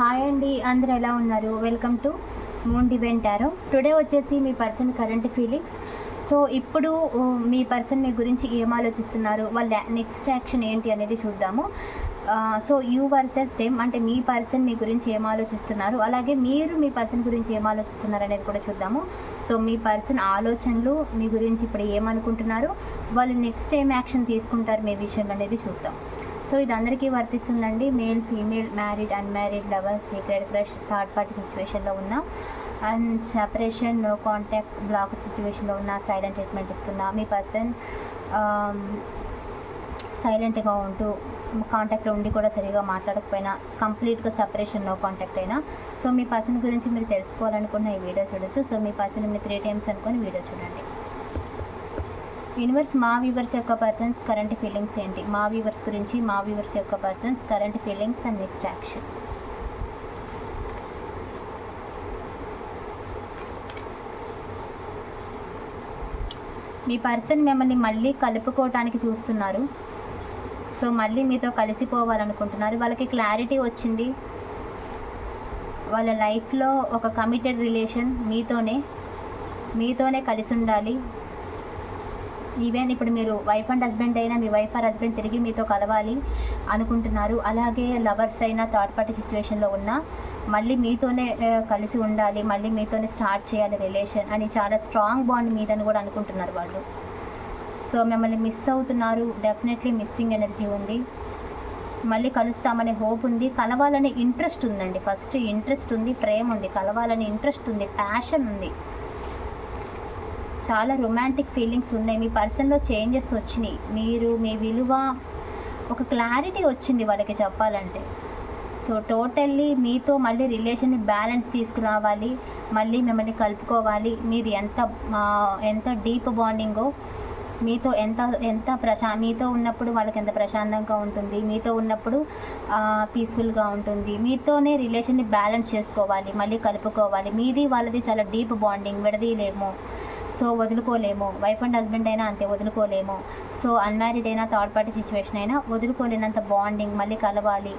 Hi అండి అందరు ఎలా ఉన్నారు? వెల్కమ్ టు మూన్ డివెంట్ టుడే వచ్చేసి మీ పర్సన్ కరెంట్ ఫీలింగ్స్ సో ఇప్పుడు మీ పర్సన్ మీ గురించి ఏం ఆలోచిస్తున్నారు? వాళ్ళ నెక్స్ట్ యాక్షన్ ఏంటి అనేది చూద్దాము. సో యూ వర్సెస్ దేమ్ అంటే మీ పర్సన్ మీ గురించి ఏం ఆలోచిస్తున్నారు? అలాగే మీరు మీ పర్సన్ గురించి ఏం ఆలోచిస్తున్నారు అనేది కూడా చూద్దాము. సో మీ పర్సన్ ఆలోచనలు మీ గురించి ఇప్పుడు ఏమనుకుంటున్నారు? వాళ్ళు నెక్స్ట్ ఏం యాక్షన్ తీసుకుంటారు మీ విషయంలో అనేది చూద్దాం. సో ఇది అందరికీ వర్తిస్తుందండి. Male female married unmarried lover secret crush third party సిచ్యువేషన్లో ఉన్న. And separation no contact block సిచ్యువేషన్లో ఉన్న సైలెంట్ ట్రీట్మెంట్ ఇస్తున్నా. మీ పర్సన్ సైలెంట్గా ఉంటూ కాంటాక్ట్లో ఉండి కూడా సరిగా మాట్లాడకపోయినా కంప్లీట్గా సపరేషన్ నో కాంటాక్ట్ అయినా. సో మీ పర్సన్ గురించి మీరు తెలుసుకోవాలనుకున్న ఈ వీడియో చూడొచ్చు. సో మీ పర్సన్ మీరు త్రీ టైమ్స్ అనుకొని వీడియో చూడండి. యూనివర్స్ మా వ్యూవర్స్ యొక్క పర్సన్స్ కరెంట్ ఫీలింగ్స్ ఏంటి? మా వ్యూవర్స్ గురించి మా వ్యూవర్స్ యొక్క persons current feelings and next action me person మిమ్మల్ని మళ్ళీ కలుపుకోవటానికి చూస్తున్నారు. సో మళ్ళీ మీతో కలిసిపోవాలనుకుంటున్నారు. వాళ్ళకి క్లారిటీ వచ్చింది. వాళ్ళ లైఫ్లో ఒక కమిటెడ్ రిలేషన్ మీతోనే మీతోనే కలిసి ఉండాలి. ఈవెన్ ఇప్పుడు మీరు వైఫ్ అండ్ హస్బెండ్ అయినా మీ వైఫ్ ఆర్ హస్బెండ్ తిరిగి మీతో కలవాలి అనుకుంటున్నారు. అలాగే లవర్స్ అయినా థర్డ్ పార్టీ సిచ్యువేషన్లో ఉన్నా మళ్ళీ మీతోనే కలిసి ఉండాలి మళ్ళీ మీతోనే స్టార్ట్ చేయాలి రిలేషన్ అని చాలా స్ట్రాంగ్ బాండ్ మీదని కూడా అనుకుంటున్నారు వాళ్ళు. సో మిమ్మల్ని మిస్ అవుతున్నారు డెఫినెట్లీ మిస్సింగ్ ఎనర్జీ ఉంది. మళ్ళీ కలుస్తామనే హోప్ ఉంది. కలవాలనే ఇంట్రెస్ట్ ఉందండి. ఫస్ట్ ఇంట్రెస్ట్ ఉంది ప్రేమ ఉంది. కలవాలనే ఇంట్రెస్ట్ ఉంది ప్యాషన్ ఉంది. చాలా రొమాంటిక్ ఫీలింగ్స్ ఉన్నాయి. మీ పర్సన్లో చేంజెస్ వచ్చినాయి. మీరు మీ విలువ ఒక క్లారిటీ వచ్చింది వాళ్ళకి చెప్పాలంటే. సో టోటల్లీ మీతో మళ్ళీ రిలేషన్ బ్యాలెన్స్ తీసుకురావాలి మళ్ళీ మిమ్మల్ని కలుపుకోవాలి. మీరు ఎంత ఎంత డీప్ బాండింగో మీతో ఎంత ఎంత ప్రశా మీతో ఉన్నప్పుడు వాళ్ళకి ఎంత ప్రశాంతంగా ఉంటుంది. మీతో ఉన్నప్పుడు పీస్ఫుల్గా ఉంటుంది. మీతోనే రిలేషన్ని బ్యాలెన్స్ చేసుకోవాలి. మళ్ళీ కలుపుకోవాలి. మీది వాళ్ళది చాలా డీప్ బాండింగ్ విడదీయలేము. సో వదులుకోలేము. వైఫ్ అండ్ హస్బెండ్ అయినా అంతే వదులుకోలేము. సో అన్మ్యారీడ్ అయినా థర్డ్ పార్టీ సిచ్యువేషన్ అయినా వదులుకోలేనంత బాండింగ్ మళ్ళీ కలవాలి.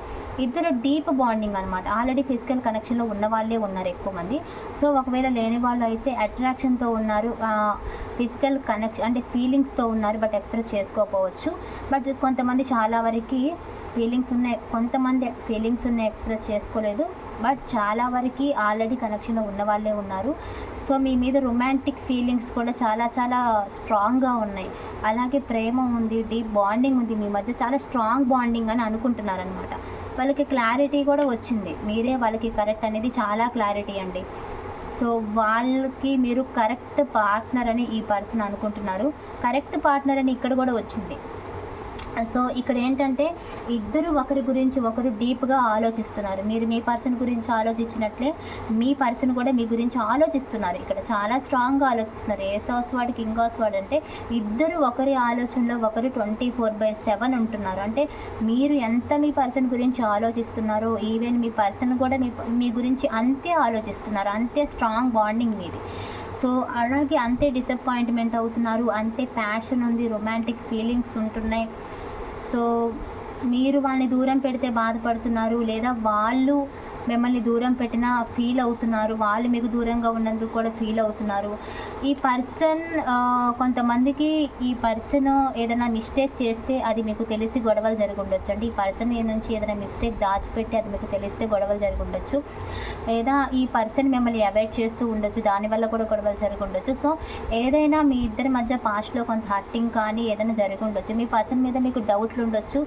ఇద్దరు డీప్ బాండింగ్ అనమాట ఆల్రెడీ ఫిజికల్ కనెక్షన్లో ఉన్న వాళ్ళే ఉన్నారు ఎక్కువ మంది. సో ఒకవేళ లేని వాళ్ళు అయితే అట్రాక్షన్తో ఉన్నారు ఫిజికల్ కనెక్షన్ అంటే ఫీలింగ్స్తో ఉన్నారు బట్ ఎక్స్ప్రెస్ చేసుకోకపోవచ్చు. బట్ కొంతమంది చాలా వరకు ఫీలింగ్స్ ఉన్నాయి. కొంతమంది ఫీలింగ్స్ ఉన్నాయి ఎక్స్ప్రెస్ చేసుకోలేదు. బట్ చాలా వరకు ఆల్రెడీ కనెక్షన్లో ఉన్న వాళ్ళే ఉన్నారు. సో మీ మీద రొమాంటిక్ ఫీలింగ్స్ కూడా చాలా చాలా స్ట్రాంగ్గా ఉన్నాయి. అలాగే ప్రేమ ఉంది డీప్ బాండింగ్ ఉంది. మీ మధ్య చాలా స్ట్రాంగ్ బాండింగ్ అని అనుకుంటున్నారనమాట వాళ్ళకి క్లారిటీ కూడా వచ్చింది. మీరే వాళ్ళకి కరెక్ట్ అనేది చాలా క్లారిటీ అండి. సో వాళ్ళకి మీరు కరెక్ట్ పార్ట్నర్ అని ఈ పర్సన్ అనుకుంటున్నారు. కరెక్ట్ పార్ట్నర్ అని ఇక్కడ కూడా వచ్చింది. సో ఇక్కడ ఏంటంటే ఇద్దరు ఒకరి గురించి ఒకరు డీప్గా ఆలోచిస్తున్నారు. మీరు మీ పర్సన్ గురించి ఆలోచించినట్లే మీ పర్సన్ కూడా మీ గురించి ఆలోచిస్తున్నారు. ఇక్కడ చాలా స్ట్రాంగ్గా ఆలోచిస్తున్నారు. ఏ సాస్ వాడు కింగ్ ఆస్ వాడు అంటే ఇద్దరు ఒకరి ఆలోచనలో ఒకరు ట్వంటీ ఫోర్ బై సెవెన్ ఉంటున్నారు. అంటే మీరు ఎంత మీ పర్సన్ గురించి ఆలోచిస్తున్నారో ఈవెన్ మీ పర్సన్ కూడా మీ మీ గురించి అంతే ఆలోచిస్తున్నారు. అంతే స్ట్రాంగ్ బాండింగ్ మీది. సో అలాగే అంతే డిసప్పాయింట్మెంట్ అవుతున్నారు అంతే ప్యాషన్ ఉంది రొమాంటిక్ ఫీలింగ్స్ ఉంటున్నాయి. సో మీరు వాళ్ళని దూరం పెడితే బాధపడుతున్నారు లేదా వాళ్ళు మిమ్మల్ని దూరం పెట్టినా ఫీల్ అవుతున్నారు. వాళ్ళు మీకు దూరంగా ఉన్నందుకు కూడా ఫీల్ అవుతున్నారు. ఈ పర్సన్ కొంతమందికి ఈ పర్సన్ ఏదైనా మిస్టేక్ చేస్తే అది మీకు తెలిసి గొడవలు జరుగుండొచ్చు అండి ఈ పర్సన్ నుంచి ఏదైనా మిస్టేక్ దాచిపెట్టి అది మీకు తెలిస్తే గొడవలు జరుగుండొచ్చు లేదా ఈ పర్సన్ మిమ్మల్ని అవాయిడ్ చేస్తూ ఉండొచ్చు. దానివల్ల కూడా గొడవలు జరిగి సో ఏదైనా మీ ఇద్దరి మధ్య పాస్ట్లో కొంత హర్టింగ్ కానీ ఏదైనా జరిగి ఉండొచ్చు. మీ పర్సన్ మీద మీకు డౌట్లు ఉండొచ్చు.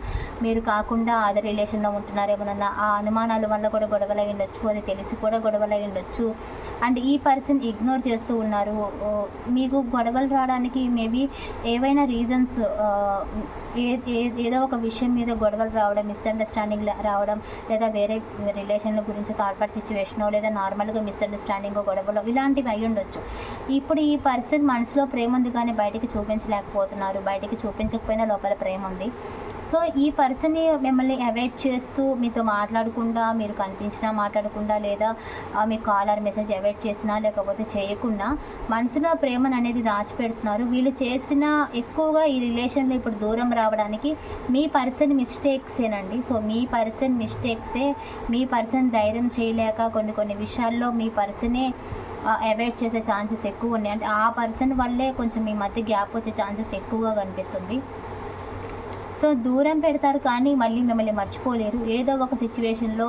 మీరు కాకుండా అదర్ రిలేషన్లో ఉంటున్నారేమోనన్న ఆ అనుమానాల వల్ల కూడా గొడవ గొడవలై ఉండొచ్చు అది తెలిసి కూడా గొడవలు ఉండొచ్చు అండ్ ఈ పర్సన్ ఇగ్నోర్ చేస్తూ ఉన్నారు. మీకు గొడవలు రావడానికి మేబీ ఏవైనా రీజన్స్ ఏ ఏదో ఒక విషయం మీద గొడవలు రావడం మిస్అండర్స్టాండింగ్ రావడం లేదా వేరే రిలేషన్ల గురించి థర్డ్ పార్టీ లేదా నార్మల్గా మిస్అండర్స్టాండింగ్ గొడవలు ఇలాంటివి అయి ఉండొచ్చు ఇప్పుడు ఈ పర్సన్ మనసులో ప్రేమ ఉంది కానీ బయటికి చూపించలేకపోతున్నారు. బయటికి చూపించకపోయినా లోపల ప్రేమ ఉంది సో ఈ పర్సన్ మిమ్మల్ని అవాయిడ్ చేస్తూ మీతో మాట్లాడకుండా మీరు కనిపించినా మాట్లాడకుండా లేదా మీ కాల్ ఆర్ మెసేజ్ అవాయిడ్ చేసినా లేకపోతే చేయకుండా మనసులో ప్రేమను అనేది దాచిపెడుతున్నారు. వీళ్ళు చేసిన ఎక్కువగా ఈ రిలేషన్లో ఇప్పుడు దూరం రావడానికి మీ పర్సన్ మిస్టేక్సేనండి. సో మీ పర్సన్ మిస్టేక్సే మీ పర్సన్ ధైర్యం చేయలేక కొన్ని కొన్ని విషయాల్లో మీ పర్సనే అవాయిడ్ చేసే ఛాన్సెస్ ఎక్కువ ఉన్నాయి. అంటే ఆ పర్సన్ వల్లే కొంచెం మీ మధ్య గ్యాప్ వచ్చే ఛాన్సెస్ ఎక్కువగా కనిపిస్తుంది. సో దూరం పెడతారు కానీ మళ్ళీ మిమ్మల్ని మర్చిపోలేరు. ఏదో ఒక సిచ్యువేషన్లో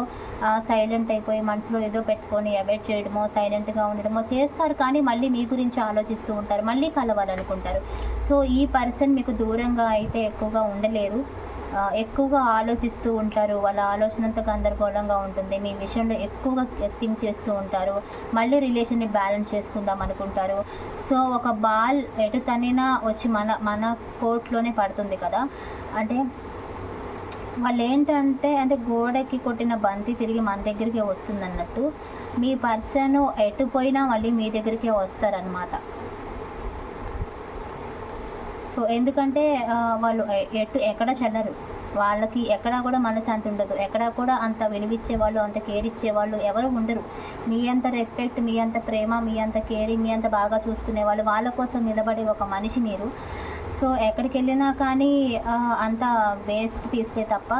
సైలెంట్ అయిపోయి మనసులో ఏదో పెట్టుకొని అవాయిడ్ చేయడమో సైలెంట్గా ఉండడమో చేస్తారు కానీ మళ్ళీ మీ గురించి ఆలోచిస్తూ ఉంటారు. మళ్ళీ కలవాలనుకుంటారు. సో ఈ పర్సన్ మీకు దూరంగా అయితే ఎక్కువగా ఉండలేరు. ఎక్కువగా ఆలోచిస్తూ ఉంటారు. వాళ్ళ ఆలోచన అంతా గందరగోళంగా ఉంటుంది. మీ విషయంలో ఎక్కువగా థింక్ చేస్తూ ఉంటారు. మళ్ళీ రిలేషన్ని బ్యాలెన్స్ చేసుకుందాం అనుకుంటారు. సో ఒక బాల్ ఎటు తనినా వచ్చి మన మన కోర్ట్లోనే పడుతుంది కదా. అంటే వాళ్ళు ఏంటంటే అంటే గోడకి కొట్టిన బంతి తిరిగి మన దగ్గరికే వస్తుంది అన్నట్టు మీ పర్సన్ ఎటు పోయినా మళ్ళీ మీ దగ్గరికే వస్తారనమాట సో ఎందుకంటే వాళ్ళు ఎటు ఎక్కడ చల్లరు. వాళ్ళకి ఎక్కడా కూడా మనశాంతి ఉండదు. ఎక్కడా కూడా అంత విలువిచ్చే వాళ్ళు అంత కేర్ ఇచ్చే వాళ్ళు ఎవరు ఉండరు. మీ అంత రెస్పెక్ట్ మీ అంత ప్రేమ మీ అంత కేరింగ్ మీ అంత బాగా చూసుకునే వాళ్ళు వాళ్ళ కోసం నిలబడే ఒక మనిషి మీరు. సో ఎక్కడికి వెళ్ళినా కానీ అంత వేస్ట్ పీస్లే తప్ప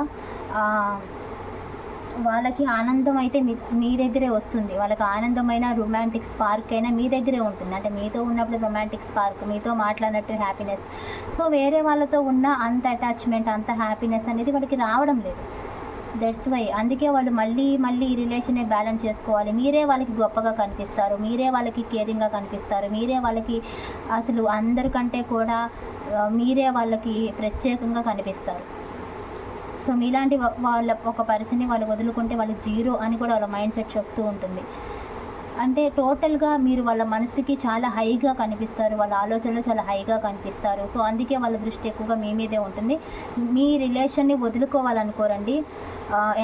వాళ్ళకి ఆనందం అయితే మీ మీ దగ్గరే వస్తుంది. వాళ్ళకి ఆనందమైన రొమాంటిక్ స్పార్క్ అయినా మీ దగ్గరే ఉంటుంది. అంటే మీతో ఉన్నప్పుడు రొమాంటిక్ స్పార్క్ మీతో మాట్లాడినట్టు హ్యాపీనెస్. సో వేరే వాళ్ళతో ఉన్న అంత అటాచ్మెంట్ అంత హ్యాపీనెస్ అనేది వాళ్ళకి రావడం లేదు. దట్స్ వై అందుకే వాళ్ళు మళ్ళీ మళ్ళీ ఈ రిలేషనే బ్యాలెన్స్ చేసుకోవాలి. మీరే వాళ్ళకి గొప్పగా కనిపిస్తారు. మీరే వాళ్ళకి కేరింగ్గా కనిపిస్తారు. మీరే వాళ్ళకి అసలు అందరికంటే కూడా మీరే వాళ్ళకి ప్రత్యేకంగా కనిపిస్తారు. సో మీలాంటి వాళ్ళ ఒక పర్సన్ని వాళ్ళు వదులుకుంటే వాళ్ళు జీరో అని కూడా వాళ్ళ మైండ్ సెట్ చెప్తూ ఉంటుంది. అంటే టోటల్గా మీరు వాళ్ళ మనసుకి చాలా హైగా కనిపిస్తారు వాళ్ళ ఆలోచనలు చాలా హైగా కనిపిస్తారు. సో అందుకే వాళ్ళ దృష్టి ఎక్కువగా మీ మీదే ఉంటుంది. మీ రిలేషన్ని వదులుకోవాలనుకోరండి.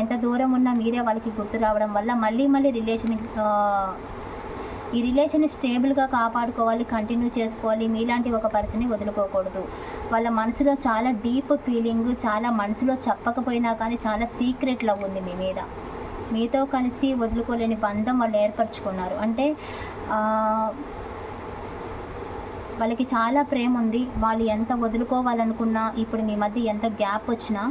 ఎంత దూరం ఉన్నా మీరే వాళ్ళకి గుర్తు రావడం వల్ల మళ్ళీ మళ్ళీ రిలేషన్ ఈ రిలేషన్ స్టేబుల్గా కాపాడుకోవాలి కంటిన్యూ చేసుకోవాలి. మీలాంటి ఒక పర్సన్ని వదులుకోకూడదు. వాళ్ళ మనసులో చాలా డీప్ ఫీలింగ్ చాలా మనసులో చెప్పకపోయినా కానీ చాలా సీక్రెట్ లవ్ ఉంది మీ మీద. మీతో కలిసి వదులుకోలేని బంధం వాళ్ళు ఏర్పరచుకున్నారు. అంటే వాళ్ళకి చాలా ప్రేమ ఉంది. వాళ్ళు ఎంత వదులుకోవాలనుకున్నా ఇప్పుడు మీ మధ్య ఎంత గ్యాప్ వచ్చినా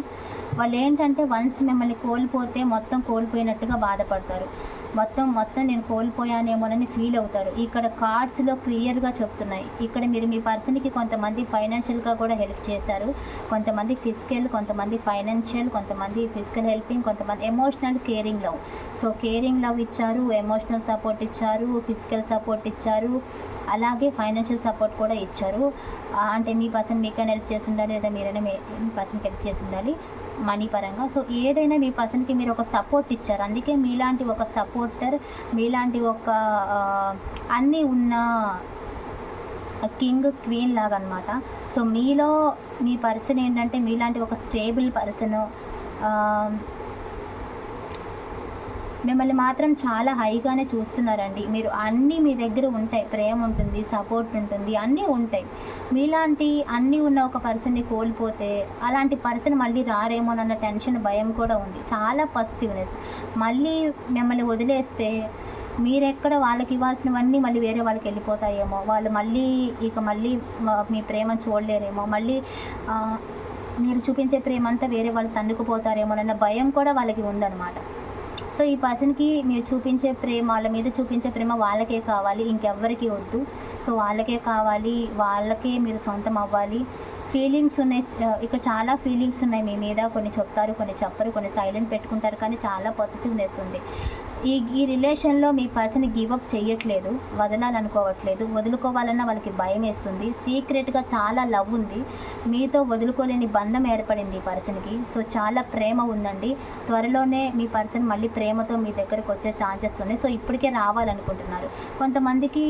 వాళ్ళు ఏంటంటే వన్స్ మిమ్మల్ని కోల్పోతే మొత్తం కోల్పోయినట్టుగా బాధపడతారు. మొత్తం మొత్తం నేను కోల్పోయానేమోనని ఫీల్ అవుతారు. ఇక్కడ కార్డ్స్లో క్లియర్గా చెప్తున్నాయి. ఇక్కడ మీరు మీ పర్సన్కి కొంతమంది ఫైనాన్షియల్గా కూడా హెల్ప్ చేశారు. కొంతమంది ఫిజికల్ కొంతమంది ఫైనాన్షియల్ కొంతమంది ఫిజికల్ హెల్పింగ్ కొంతమంది emotional caring love so caring love ఇచ్చారు ఎమోషనల్ సపోర్ట్ ఇచ్చారు ఫిజికల్ సపోర్ట్ ఇచ్చారు అలాగే ఫైనాన్షియల్ సపోర్ట్ కూడా ఇచ్చారు. అంటే మీ పర్సన్ మీకైనా హెల్ప్ చేసి ఉండాలి లేదా మీరైనా మీ పర్సన్కి హెల్ప్ చేసి ఉండాలి మనీ పరంగా. సో ఏదైనా మీ పర్సన్కి మీరు ఒక సపోర్ట్ ఇచ్చారు. అందుకే మీలాంటి ఒక సపోర్టర్ మీలాంటి ఒక అన్నీ ఉన్న కింగ్ క్వీన్ లాగా అనమాట సో మీలో మీ పర్సన్ ఏంటంటే మీలాంటి ఒక స్టేబుల్ పర్సన్ మిమ్మల్ని మాత్రం చాలా హైగానే చూస్తున్నారండి. మీరు అన్నీ మీ దగ్గర ఉంటాయి. ప్రేమ ఉంటుంది సపోర్ట్ ఉంటుంది అన్నీ ఉంటాయి. మీలాంటి అన్నీ ఉన్న ఒక పర్సన్ని కోల్పోతే అలాంటి పర్సన్ మళ్ళీ రారేమోనన్న టెన్షన్ భయం కూడా ఉంది. చాలా పాజిటివ్నెస్ మళ్ళీ మిమ్మల్ని వదిలేస్తే మీరెక్కడ వాళ్ళకి ఇవ్వాల్సినవన్నీ మళ్ళీ వేరే వాళ్ళకి వెళ్ళిపోతాయేమో. వాళ్ళు మళ్ళీ ఇక మళ్ళీ మీ ప్రేమను చూడలేరేమో. మళ్ళీ మీరు చూపించే ప్రేమ అంతా వేరే వాళ్ళు తండుకుపోతారేమోనన్న భయం కూడా వాళ్ళకి ఉందన్నమాట. సో ఈ పర్సన్కి మీరు చూపించే ప్రేమ వాళ్ళ మీద చూపించే ప్రేమ వాళ్ళకే కావాలి ఇంకెవ్వరికి వద్దు. సో వాళ్ళకే కావాలి వాళ్ళకే మీరు సొంతం అవ్వాలి. ఫీలింగ్స్ ఉన్నాయి ఇక్కడ చాలా ఫీలింగ్స్ ఉన్నాయి మీ మీద. కొన్ని చెప్తారు కొన్ని చెప్పరు కొన్ని సైలెంట్ పెట్టుకుంటారు కానీ చాలా పాజిటివ్నెస్ ఉంది. ఈ ఈ రిలేషన్లో మీ పర్సన్ గివ్ అప్ చేయట్లేదు వదలాలనుకోవట్లేదు. వదులుకోవాలన్న వాళ్ళకి భయం వేస్తుంది. సీక్రెట్గా చాలా లవ్ ఉంది. మీతో వదులుకోలేని బంధం ఏర్పడింది ఈ పర్సన్కి. సో చాలా ప్రేమ ఉందండి. త్వరలోనే మీ పర్సన్ మళ్ళీ ప్రేమతో మీ దగ్గరకు వచ్చే ఛాన్సెస్ ఉన్నాయి. సో ఇప్పటికే రావాలనుకుంటున్నారు. కొంతమందికి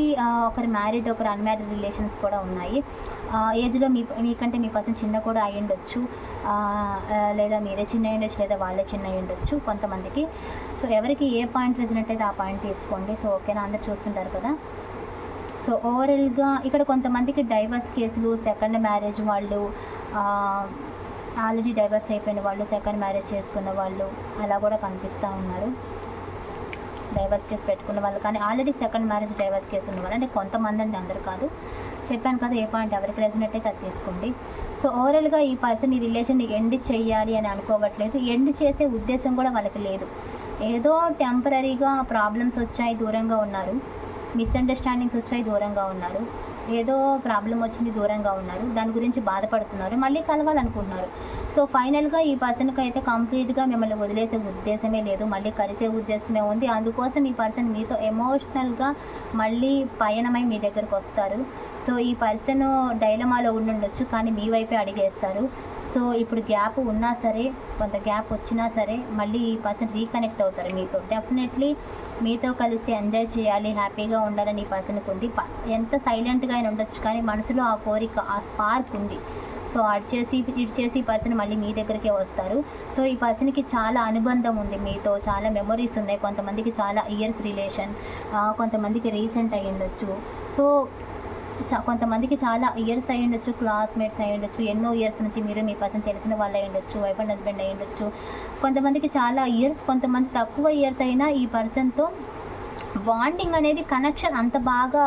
ఒకరు మ్యారీడ్ ఒకరు అన్మ్యారీడ్ రిలేషన్స్ కూడా ఉన్నాయి. ఏజ్లో మీ మీకంటే మీ పర్సన్ చిన్న కూడా అయి ఉండొచ్చు లేదా మీరే చిన్న ఉండొచ్చు లేదా వాళ్ళే చిన్న అయి ఉండొచ్చు కొంతమందికి. సో ఎవరికి ఏ పాయింట్ రెసిడెంట్ అయితే ఆ పాయింట్ తీసుకోండి. సో ఓకేనా? అందరు చూస్తుంటారు కదా? సో ఓవరాల్గా ఇక్కడ కొంతమందికి డైవర్స్ కేసులు సెకండ్ మ్యారేజ్ వాళ్ళు ఆల్రెడీ డైవర్స్ అయిపోయిన వాళ్ళు సెకండ్ మ్యారేజ్ చేసుకున్న వాళ్ళు అలా కూడా కనిపిస్తూ ఉన్నారు. డైవర్స్ కేసు పెట్టుకున్న వాళ్ళు. కానీ already second marriage divorce case ఉన్న వాళ్ళు. అంటే కొంతమంది అండి అందరు కాదు. చెప్పాను కదా ఏ పాయింట్ ఎవరికి రెసినెట్ అయితే అది తీసుకోండి. సో ఓవరాల్గా ఈ పర్సన్ ఈ రిలేషన్ ఎండ్ చేయాలి అని అనుకోవట్లేదు. ఎండ్ చేసే ఉద్దేశం కూడా వాళ్ళకి లేదు. ఏదో టెంపరీగా ప్రాబ్లమ్స్ వచ్చాయి దూరంగా ఉన్నారు. మిస్అండర్స్టాండింగ్స్ వచ్చాయి దూరంగా ఉన్నారు. ఏదో ప్రాబ్లం వచ్చింది దూరంగా ఉన్నారు. దాని గురించి బాధపడుతున్నారు. మళ్ళీ కలవాలనుకుంటున్నారు. సో ఫైనల్గా ఈ పర్సన్కి అయితే కంప్లీట్గా మిమ్మల్ని వదిలేసే ఉద్దేశమే లేదు. మళ్ళీ కలిసే ఉద్దేశమే ఉంది. అందుకోసం ఈ పర్సన్ మీతో ఎమోషనల్గా మళ్ళీ పయనమై మీ దగ్గరకు వస్తారు. సో ఈ పర్సన్ డైలమాలో ఉండుండొచ్చు కానీ మీ వైపే అడిగేస్తారు. సో ఇప్పుడు గ్యాప్ ఉన్నా సరే కొంత గ్యాప్ వచ్చినా సరే మళ్ళీ ఈ పర్సన్ రీకనెక్ట్ అవుతారు మీతో. డెఫినెట్లీ మీతో కలిసి ఎంజాయ్ చేయాలి హ్యాపీగా ఉండాలని ఈ పర్సన్కి ఉంది. ప- ఎంత సైలెంట్గా అయినా ఉండొచ్చు కానీ మనసులో ఆ కోరిక ఆ స్పార్క్ ఉంది. సో అటు చేసి ఇటు చేసి ఈ పర్సన్ మళ్ళీ మీ దగ్గరికే వస్తారు. సో ఈ పర్సన్కి చాలా అనుబంధం ఉంది మీతో చాలా మెమొరీస్ ఉన్నాయి. కొంతమందికి చాలా ఇయర్స్ రిలేషన్ కొంతమందికి రీసెంట్ అయ్యి ఉండొచ్చు సో కొంతమందికి చాలా ఇయర్స్ అయి ఉండొచ్చు క్లాస్మేట్స్ అయి ఉండొచ్చు ఎన్నో ఇయర్స్ నుంచి మీరు మీ పర్సన్ తెలిసిన వాళ్ళు అయి ఉండొచ్చు వైఫ్ అండ్ హస్బెండ్ అయి ఉండొచ్చు. కొంతమందికి చాలా ఇయర్స్ కొంతమంది తక్కువ ఇయర్స్ అయినా ఈ పర్సన్తో బాండింగ్ అనేది కనెక్షన్ అంత బాగా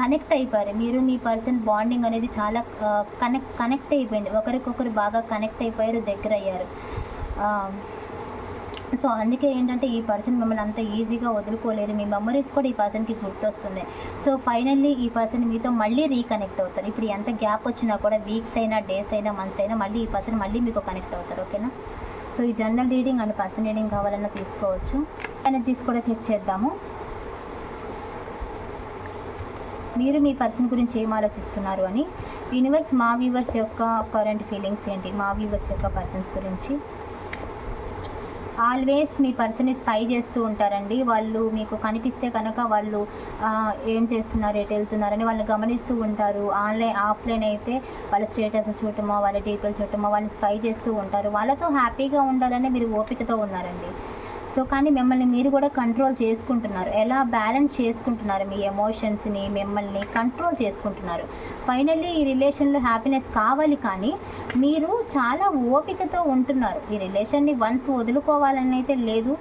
కనెక్ట్ అయిపోయారు మీరు మీ పర్సన్ బాండింగ్ అనేది చాలా కనెక్ట్ కనెక్ట్ అయిపోయింది. ఒకరికొకరు బాగా కనెక్ట్ అయిపోయారు దగ్గర అయ్యారు సో అందుకే ఏంటంటే ఈ పర్సన్ మిమ్మల్ని అంత ఈజీగా వదులుకోలేరు. మీ మెమరీస్ కూడా ఈ పర్సన్కి గుర్తొస్తున్నాయి సో ఫైనల్లీ ఈ పర్సన్ మీతో మళ్ళీ రీకనెక్ట్ అవుతారు. ఇప్పుడు ఎంత గ్యాప్ వచ్చినా కూడా వీక్స్ అయినా డేస్ అయినా మంత్స్ అయినా మళ్ళీ ఈ పర్సన్ మళ్ళీ మీకు కనెక్ట్ అవుతారు. ఓకేనా? సో ఈ general reading and person reading కావాలన్నా తీసుకోవచ్చు. ఎనర్జీస్ కూడా చెక్ చేద్దాము. మీరు మీ పర్సన్ గురించి ఏం ఆలోచిస్తున్నారు అని? యూనివర్స్ మా వ్యూవర్స్ యొక్క కరెంట్ ఫీలింగ్స్ ఏంటి? మా వ్యూవర్స్ యొక్క పర్సన్స్ గురించి. ఆల్వేస్ మీ పర్సన్ని స్పై చేస్తూ ఉంటారండి. వాళ్ళు మీకు కనిపిస్తే కనుక వాళ్ళు ఏం చేస్తున్నారు ఎటు వెళ్తున్నారని వాళ్ళు గమనిస్తూ ఉంటారు. ఆన్లైన్ ఆఫ్లైన్ అయితే వాళ్ళ స్టేటస్ చూడటమో వాళ్ళ డీటెయిల్స్ చూడటమో వాళ్ళని స్పై చేస్తూ ఉంటారు. వాళ్ళతో హ్యాపీగా ఉండాలని మీరు ఓపికతో ఉన్నారండి. సో కానీ మిమ్మల్ని మీరు కూడా కంట్రోల్ చేసుకుంటున్నారు. ఎలా బ్యాలెన్స్ చేసుకుంటున్నారు మీ ఎమోషన్స్ని మిమ్మల్ని కంట్రోల్ చేసుకుంటున్నారు. ఫైనల్లీ ఈ రిలేషన్లో హ్యాపీనెస్ కావాలి కానీ మీరు చాలా ఓపికతో ఉంటున్నారు. ఈ రిలేషన్ని వన్స్ వదులుకోవాలని అయితే లేదు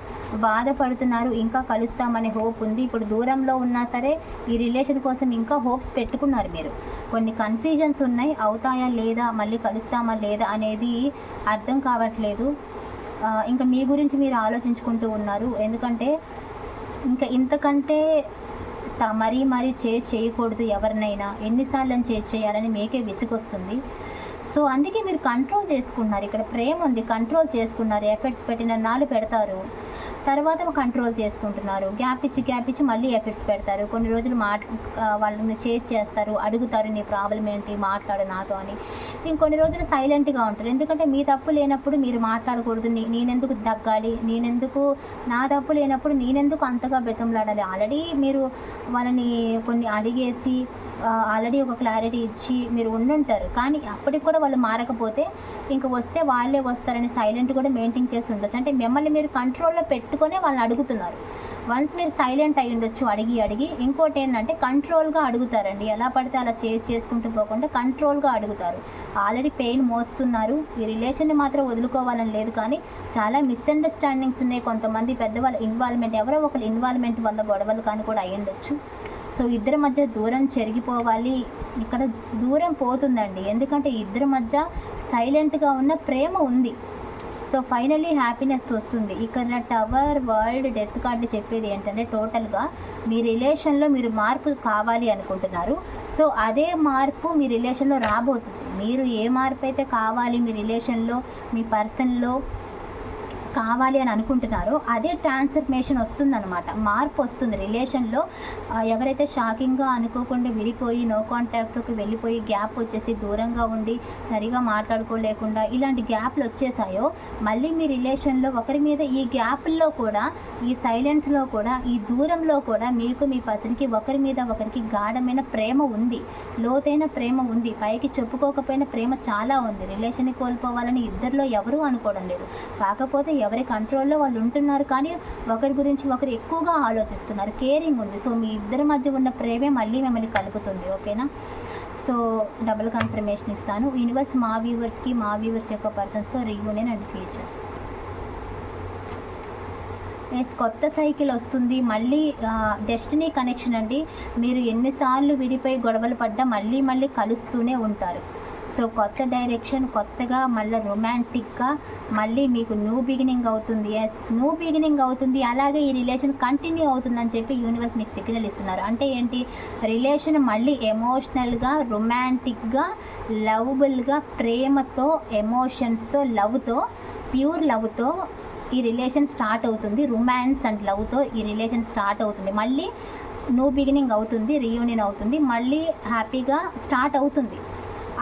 బాధపడుతున్నారు ఇంకా కలుస్తామనే హోప్ ఉంది. ఇప్పుడు దూరంలో ఉన్నా సరే ఈ రిలేషన్ కోసం ఇంకా హోప్స్ పెట్టుకున్నారు మీరు. కొన్ని కన్ఫ్యూజన్స్ ఉన్నాయి. అవుతాయా లేదా? మళ్ళీ కలుస్తామా లేదా? అనేది అర్థం కావట్లేదు. ఇంకా మీ గురించి మీరు ఆలోచించుకుంటూ ఉన్నారు. ఎందుకంటే ఇంకా ఇంతకంటే త- మరీ మరీ చేసి చేయకూడదు ఎవరినైనా. ఎన్నిసార్లు చేసి చేయాలని మీకే విసుగొస్తుంది. సో అందుకే మీరు కంట్రోల్ చేసుకున్నారు. ఇక్కడ ప్రేమ ఉంది కంట్రోల్ చేసుకున్నారు. ఎఫర్ట్స్ పెట్టిన నాలు పెడతారు. తర్వాత కంట్రోల్ చేసుకుంటున్నారు. గ్యాప్ ఇచ్చి గ్యాప్ ఇచ్చి మళ్ళీ ఎఫర్ట్స్ పెడతారు. కొన్ని రోజులు మాట వాళ్ళని చేసి చేస్తారు. అడుగుతారు నీ ప్రాబ్లం ఏంటి? మాట్లాడు నాతో అని. ఇంకొన్ని రోజులు సైలెంట్గా ఉంటారు ఎందుకంటే మీ తప్పు లేనప్పుడు మీరు మాట్లాడకూడదు. నీ- నేనెందుకు దగ్గాలి? నేనెందుకు నా తప్పు లేనప్పుడు నేనెందుకు అంతగా బెతంలాడాలి ఆల్రెడీ మీరు వాళ్ళని కొన్ని అడిగేసి ఆల్రెడీ ఒక క్లారిటీ ఇచ్చి మీరు ఉండుంటారు. కానీ అప్పటికి కూడా వాళ్ళు మారకపోతే ఇంక వస్తే వాళ్ళే వస్తారని సైలెంట్ కూడా మెయింటైన్ చేసి ఉండొచ్చు. అంటే మిమ్మల్ని మీరు కంట్రోల్లో పెట్టుకొని వాళ్ళని అడుగుతున్నారు. వన్స్ మీరు సైలెంట్ అయి ఉండొచ్చు అడిగి అడిగి ఇంకోటి ఏంటంటే కంట్రోల్గా అడుగుతారండి. ఎలా పడితే అలా చేసి చేసుకుంటూ పోకుండా కంట్రోల్గా అడుగుతారు. ఆల్రెడీ పెయిన్ మోస్తున్నారు. ఈ రిలేషన్ని మాత్రం వదులుకోవాలని లేదు కానీ చాలా మిస్అండర్స్టాండింగ్స్ ఉన్నాయి. కొంతమంది పెద్దవాళ్ళ ఇన్వాల్వ్మెంట్ ఎవరో ఒకరి ఇన్వాల్వ్మెంట్ వల్ల గొడవలు కానీ కూడా అయ్యుండొచ్చు. ఉండొచ్చు సో ఇద్దరి మధ్య దూరం చెరిగిపోవాలి. ఇక్కడ దూరం పోతుందండి. ఎందుకంటే ఇద్దరి మధ్య సైలెంట్గా ఉన్న ప్రేమ ఉంది. సో ఫైనలీ హ్యాపీనెస్ వస్తుంది. ఇక్కడ టవర్ వరల్డ్ డెత్ కార్డు చెప్పేది ఏంటంటే టోటల్గా మీ రిలేషన్లో మీరు మార్పు కావాలి అనుకుంటున్నారు. సో అదే మార్పు మీ రిలేషన్లో రాబోతుంది. మీరు ఏ మార్పు అయితే కావాలి మీ రిలేషన్లో మీ పర్సన్లో కావాలి అని అనుకుంటున్నారో అదే ట్రాన్స్ఫర్మేషన్ వస్తుందన్నమాట. మార్పు వస్తుంది. రిలేషన్లో ఎవరైతే షాకింగ్గా అనుకోకుండా విడిపోయి నో కాంటాక్ట్కి వెళ్ళిపోయి గ్యాప్ వచ్చేసి దూరంగా ఉండి సరిగా మాట్లాడుకోలేకుండా ఇలాంటి గ్యాప్లు వచ్చేసాయో మళ్ళీ మీ రిలేషన్లో ఒకరి మీద ఈ గ్యాప్ల్లో కూడా ఈ సైలెన్స్లో కూడా ఈ దూరంలో కూడా మీకు మీ పర్సన్కి ఒకరి మీద ఒకరికి గాఢమైన ప్రేమ ఉంది. లోతైన ప్రేమ ఉంది. పైకి చెప్పుకోకపోయిన ప్రేమ చాలా ఉంది. రిలేషన్ని కోల్పోవాలని ఇద్దరిలో ఎవరూ అనుకోవడం లేదు. కాకపోతే ఎవరి కంట్రోల్లో వాళ్ళు ఉంటున్నారు కానీ ఒకరి గురించి ఒకరు ఎక్కువగా ఆలోచిస్తున్నారు. కేరింగ్ ఉంది. సో మీ ఇద్దరి మధ్య ఉన్న ప్రేమే మళ్ళీ మిమ్మల్ని కలుపుతుంది. ఓకేనా? సో డబుల్ కన్ఫర్మేషన్ ఇస్తాను. యూనివర్స్ మా వ్యూవర్స్కి మా వ్యూవర్స్ యొక్క పర్సన్స్తో రీయూనియన్ అండ్ ఫ్యూచర్ ఎస్ కొత్త సైకిల్ వస్తుంది. మళ్ళీ డెస్టినీ కనెక్షన్ అండి. మీరు ఎన్నిసార్లు విడిపోయి గొడవలు పడ్డా మళ్ళీ మళ్ళీ కలుస్తూనే ఉంటారు. సో కొత్త డైరెక్షన్ కొత్తగా మళ్ళీ రొమాంటిక్గా మళ్ళీ మీకు న్యూ బిగినింగ్ అవుతుంది. ఎస్ న్యూ బిగినింగ్ అవుతుంది. అలాగే ఈ రిలేషన్ కంటిన్యూ అవుతుందని చెప్పి యూనివర్స్ మీకు సిగ్నల్ ఇస్తున్నారు. అంటే ఏంటి? రిలేషన్ మళ్ళీ ఎమోషనల్గా రొమాంటిక్గా లవబుల్గా ప్రేమతో ఎమోషన్స్తో లవ్తో ప్యూర్ లవ్తో ఈ రిలేషన్ స్టార్ట్ అవుతుంది. రొమాన్స్ అండ్ లవ్తో ఈ రిలేషన్ స్టార్ట్ అవుతుంది. మళ్ళీ న్యూ బిగినింగ్ అవుతుంది రీయూనియన్ అవుతుంది. మళ్ళీ హ్యాపీగా స్టార్ట్ అవుతుంది.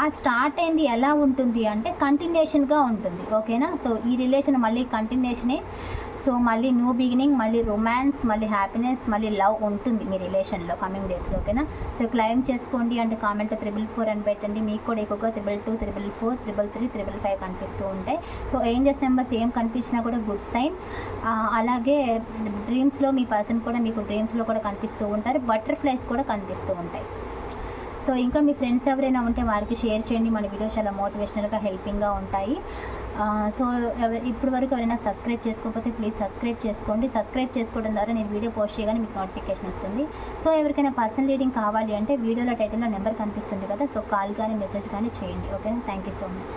ఆ స్టార్ట్ అయింది ఎలా ఉంటుంది అంటే కంటిన్యూషన్గా ఉంటుంది ఓకేనా సో ఈ రిలేషన్ మళ్ళీ కంటిన్యూషనే సో మళ్ళీ న్యూ బిగినింగ్ మళ్ళీ రొమాన్స్ మళ్ళీ హ్యాపీనెస్ మళ్ళీ లవ్ ఉంటుంది మీ రిలేషన్లో కమింగ్ డేస్లో ఓకేనా సో క్లైమ్ చేసుకోండి అంటే కామెంట్ త్రిబుల్ ఫోర్ అని పెట్టండి. మీకు కూడా ఎక్కువగా triple two triple four triple three triple five కనిపిస్తూ ఉంటాయి. సో ఏంజెస్ నెంబర్స్ ఏం కనిపించినా కూడా గుడ్ సైన్ అలాగే డ్రీమ్స్లో మీ పర్సన్ కూడా మీకు డ్రీమ్స్లో కూడా కనిపిస్తూ ఉంటారు. బటర్ఫ్లైస్ కూడా కనిపిస్తూ ఉంటాయి. సో ఇంకా మీ ఫ్రెండ్స్ ఎవరైనా ఉంటే వారికి షేర్ చేయండి. మన వీడియోస్ చాలా మోటివేషనల్గా హెల్పింగ్గా ఉంటాయి. సో ఇప్పుడు వరకు ఎవరైనా సబ్స్క్రైబ్ చేసుకోకపోతే ప్లీజ్ సబ్స్క్రైబ్ చేసుకోండి. సబ్స్క్రైబ్ చేసుకోవడం ద్వారా నేను వీడియో పోస్ట్ చేయగానే మీకు నోటిఫికేషన్ వస్తుంది. సో ఎవరికైనా పర్సనల్ రీడింగ్ కావాలి అంటే వీడియోలో టైటిల్లో నెంబర్ కనిపిస్తుంది కదా సో కాల్ కానీ మెసేజ్ కానీ చేయండి. ఓకేనా? Thank you so much.